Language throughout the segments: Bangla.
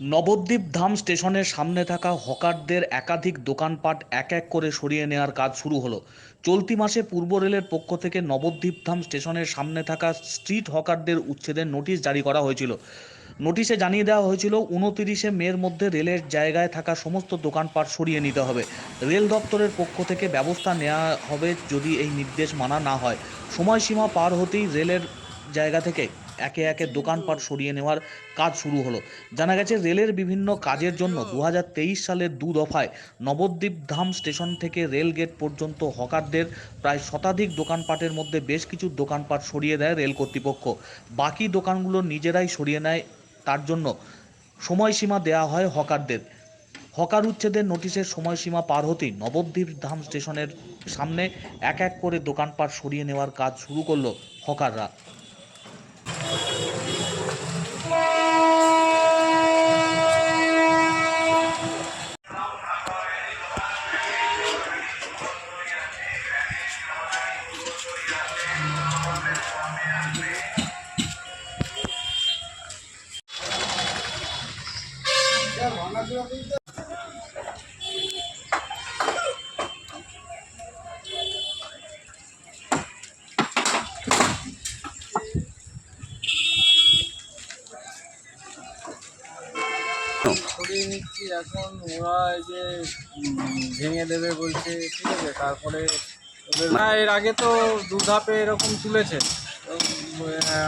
নবদ্বীপ ধাম স্টেশনের সামনে থাকা হকারদের একাধিক দোকানপাট এক এক করে সরিয়ে নেওয়ার কাজ শুরু হলো। চলতি মাসে পূর্ব রেলের পক্ষ থেকে নবদ্বীপ ধাম স্টেশনের সামনে থাকা স্ট্রিট হকারদের উচ্ছেদের নোটিশ জারি করা হয়েছিল। নোটিশে জানিয়ে দেওয়া হয়েছিল, উনতিরিশে মের মধ্যে রেলের জায়গায় থাকা সমস্ত দোকানপাট সরিয়ে নিতে হবে। রেল দপ্তরের পক্ষ থেকে ব্যবস্থা নেওয়া হবে যদি এই নির্দেশ মানা না হয়। সময়সীমা পার হতেই রেলের জায়গা থেকে একে একে দোকানপাট সরিয়ে নেওয়ার কাজ শুরু হলো। জানা গেছে, রেলের বিভিন্ন কাজের জন্য দু হাজার তেইশ সালের দু দফায় নবদ্বীপ ধাম স্টেশন থেকে রেল গেট পর্যন্ত হকারদের প্রায় শতাধিক দোকানপাটের মধ্যে বেশ কিছু দোকানপাট সরিয়ে দেয় রেল কর্তৃপক্ষ। বাকি দোকানগুলো নিজেরাই সরিয়ে নেয়, তার জন্য সময়সীমা দেওয়া হয় হকারদের। হকার উচ্ছেদের নোটিশের সময়সীমা পার হতেই নবদ্বীপ ধাম স্টেশনের সামনে এক এক করে দোকানপাট সরিয়ে নেওয়ার কাজ শুরু করল হকাররা। সরিয়ে নিচ্ছি, এখন ওরা এই যে ভেঙে দেবে বলছে, ঠিক আছে, তারপরে না, এর আগে তো দু ধাপে এরকম তুলেছে।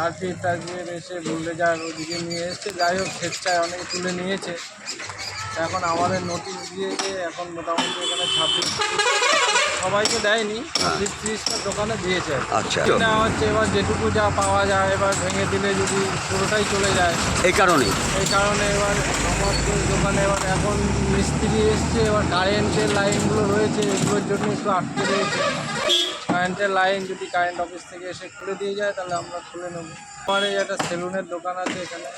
আরপি টার্পির এসে বুলডেজার ওদিকে নিয়ে এসছে। যাই হোক স্বেচ্ছায় অনেকে তুলে নিয়েছে। এখন আমাদের নোটিশ দিয়েছে এখন মোটামুটি এখানে ছাব্বিশ সবাইকে দেয়নি চল্লিশ তিরিশটা দোকানে দিয়েছে। আচ্ছা। নেওয়া হচ্ছে এবার যেটুকু যা পাওয়া যায় এবার ভেঙে দিলে যদি পুরোটাই চলে যায়। এই কারণেই। এই কারণে এবার আমার দোকানে এবার এখন মিস্ত্রি এসছে এবার কারেন্টের লাইনগুলো রয়েছে এগুলোর জন্য একটু আটকে রয়েছে। কারেন্টের লাইন যদি কারেন্ট অফিস থেকে এসে খুলে দিয়ে যায়, তাহলে আমরা খুলে নেব। আমার এই একটা সেলুনের দোকান আছে এখানে।